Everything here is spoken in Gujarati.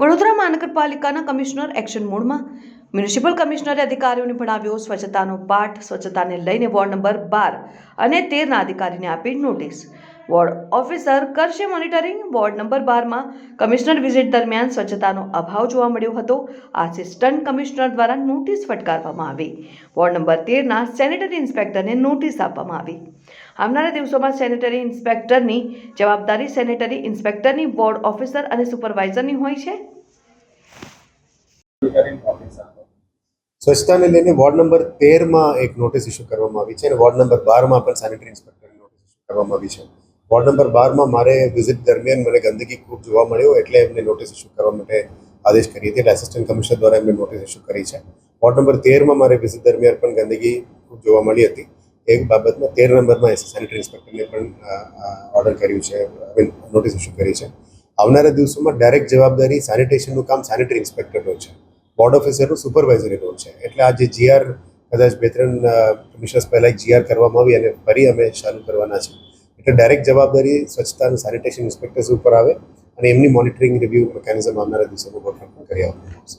વડોદરા મહાનગરપાલિકાના કમિશનર એક્શન મોડમાં મ્યુનિસિપલ કમિશનરે અધિકારીઓને ભણાવ્યો, સ્વચ્છતાનો પાઠ, સ્વચ્છતાને લઈને વોર્ડ નંબર બાર અને તેરના અધિકારીને આપી નોટિસ. વોર્ડ ઓફિસર કરશે મોનિટરિંગ. વોર્ડ નંબર બારમાં કમિશનર વિઝિટ દરમિયાન સ્વચ્છતાનો અભાવ જોવા મળ્યો હતો. આસિસ્ટન્ટ કમિશનર દ્વારા નોટિસ ફટકારવામાં આવી. વોર્ડ નંબર તેરના સેનેટરી ઇન્સ્પેક્ટરને નોટિસ આપવામાં આવી. આવનારા દિવસોમાં સેનેટરી ઇન્સ્પેક્ટરની જવાબદારી સેનેટરી ઇન્સ્પેક્ટરની, વોર્ડ ઓફિસર અને સુપરવાઇઝરની હોય છે. સ્વચ્છતાને લઈને વોર્ડ નંબર તેરમાં એક નોટિસ ઇસ્યુ કરવામાં આવી છે અને વોર્ડ નંબર બારમાં પણ સેનેટરી ઇન્સ્પેક્ટરની નોટિસ ઇસ્યુ કરવામાં આવી છે. વોર્ડ નંબર બારમાં મારે વિઝિટ દરમિયાન મને ગંદકી ખૂબ જોવા મળ્યો એટલે એમને નોટિસ ઇસ્યુ કરવા માટે આદેશ કરી હતી એટલે આસિસ્ટન્ટ કમિશનર દ્વારા એમને નોટિસ ઇસ્યુ કરી છે. વોર્ડ નંબર તેરમાં મારે વિઝિટ દરમિયાન પણ ગંદકી ખૂબ જોવા મળી હતી. એક બાબતમાં તેર નંબરમાં સેનિટરી ઇન્સ્પેક્ટરને પણ ઓર્ડર કર્યું છે નોટિસ ઇસ્યુ કરી છે. આવનારા દિવસોમાં ડાયરેક્ટ જવાબદારી સેનિટેશનનું કામ સેનિટરી ઇન્સ્પેક્ટરનો છે. બોર્ડ ઓફિસરનું સુપરવાઇઝરી રોલ છે. એટલે આ જે જીઆર કદાચ બે ત્રણ કમિશનર્સ પહેલાં જીઆર કરવામાં આવી અને ફરી અમે ચાલુ કરવાના છે એટલે ડાયરેક્ટ જવાબદારી સ્વચ્છતા અને સેનિટેશન ઇન્સ્પેક્ટર્સ ઉપર આવે અને એમની મોનિટરિંગ રિવ્યુ મિકેનિઝમ આવનારા દિવસોમાં પણ કરી આપવામાં આવશે.